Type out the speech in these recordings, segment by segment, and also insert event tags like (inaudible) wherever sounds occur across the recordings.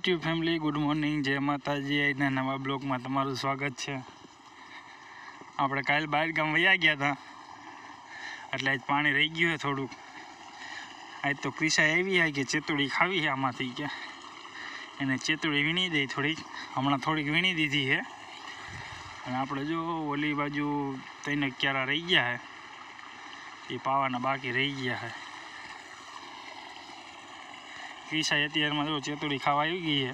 YouTube family good morning જય માતાજી આજના નવા બ્લોગમાં તમારું સ્વાગત છે. આપણે કાલ બહાર ગામ વયા ગયા હતા. એટલે આજ પાણી રહી ગયું છે થોડુંક. આજ તો ક્રિશા એવી છે કે ચેતુડી ખાવી છે આમાંથી કે. એને ચેતુડી વીણી દઈ થોડીક. હમણાં થોડીક વીણી દીધી છે. અને આપણે જો ઓલી બાજુ ત્રણ ક્યારા રહી ગયા છે. એ પાવાના બાકી રહી ગયા છે. ક્રિશા અત્યારમાં જો ચેતુડી ખાવા આવી ગઈ છે.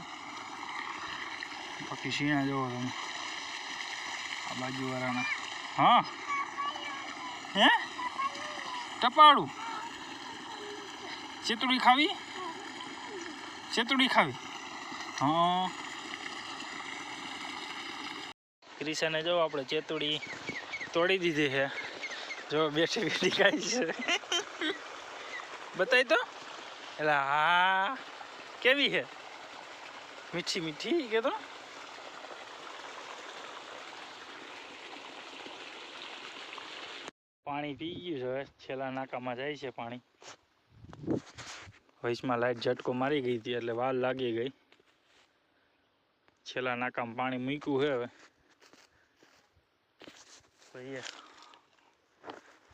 બાકી શીણા જોવો તમે. આ બાજુવાળાના. હા? હે? ટપાડું. ચેતુડી ખાવી? ચેતુડી ખાવી. હા. ક્રિશાને જો આપણે ચેતુડી તોડી દીધી છે. જો બેઠી બેઠી ખાઈ છે. (laughs) બતાવી તો. એટલે હા કેવી છે? મીઠી મીઠી કે તો પાણી પી ગયું છે હવે, છેલ્લા નાકામાં જાય છે પાણી. વચમાં લાઈટ ઝટકો મારી ગઈ હતી એટલે વાર લાગી ગઈ. છેલ્લા નાકામાં પાણી મૂક્યું છે હવે.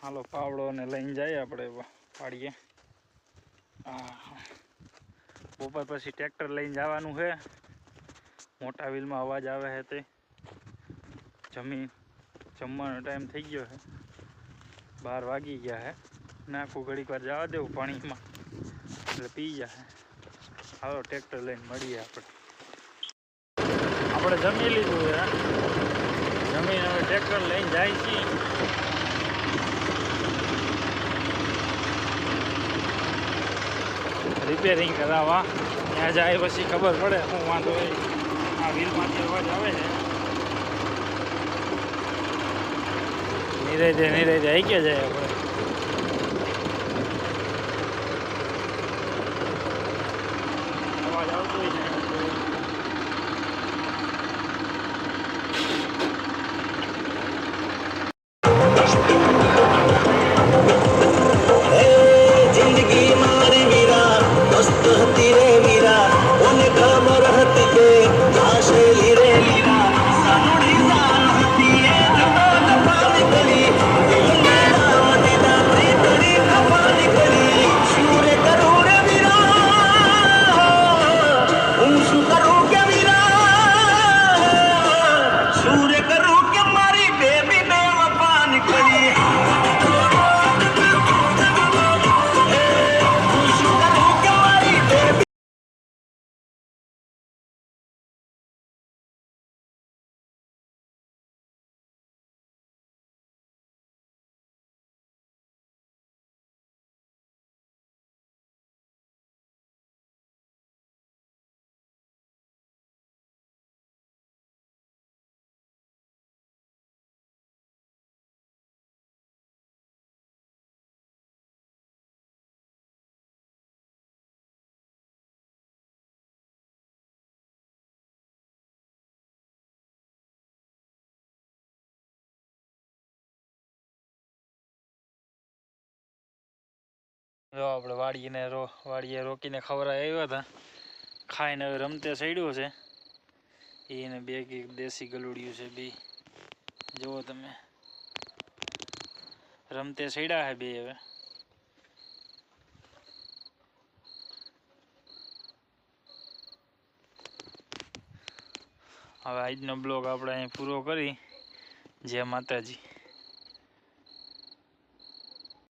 હાલો, પાવડો ને લઈને જઈએ આપણે પાડીએ. બપોર પછી ટ્રેક્ટર લઈને જવાનું છે. મોટા વ્હીલમાં અવાજ આવે છે તે. જમીન જમવાનો ટાઈમ થઈ ગયો છે. બાર વાગી ગયા છે. નાખું ઘડીક વાર જવા દેવું પાણીમાં. એટલે પી જાય હાલો, ટ્રેક્ટર લઈને મળીએ આપણે. આપણે જમી લીધું છે. જમીન હવે ટ્રેક્ટર લઈને જાય છીએ રિપેરિંગ કરાવવા. ત્યાં જાય પછી ખબર પડે શું વાંધો હોય આ વ્હીલમાંથી અવાજ આવે છે. નિરેજે નિરેજે, આવી ગયા જાય આપણે અવાજ આવતો હોય છે. જિંદગી મારી જો આપણે વાડીને રો, વાડીએ રોકીને ખવડાવી આવ્યા હતા. ખાઈને હવે રમતે સડ્યો છે. એને બે કે દેશી ગલુડિયું છે બે. જુઓ તમે. રમતે સડ્યા છે બે હવે. હવે આજનો બ્લોગ આપણે અહીં પૂરો કરી. જય માતાજી.